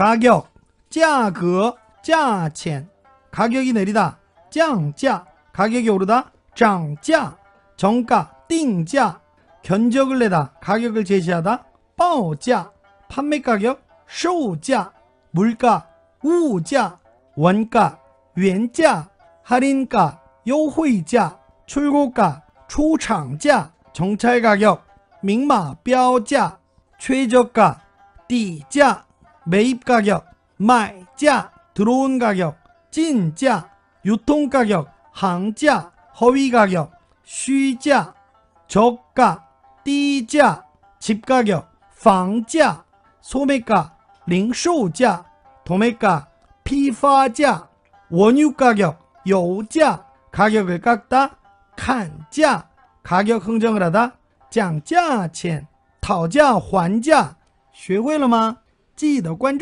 가격, 价格,价钱. 가격이 내리다, 降价. 가격이 오르다, 涨价. 정가, 定价. 견적을 내다, 가격을 제시하다, 报价. 판매 가격, 售价. 물가, 物价. 원가, 原价. 할인가, 优惠价. 출고가, 出厂价. 정찰 가격, 明码标价. 최저가, 底价. 매입 가격, 买价. 들어온 가격, 进价. 유통 가격, 行价. 허위 가격, 虚价. 저가, 低价. 집 가격, 房价. 소매가, 零售价. 도매가, 批发价. 원유 가격, 油价. 가격을 깎다, 砍价. 가격 흥정을 하다, 讲价钱.讨价还价，学会了吗？ 记得关注。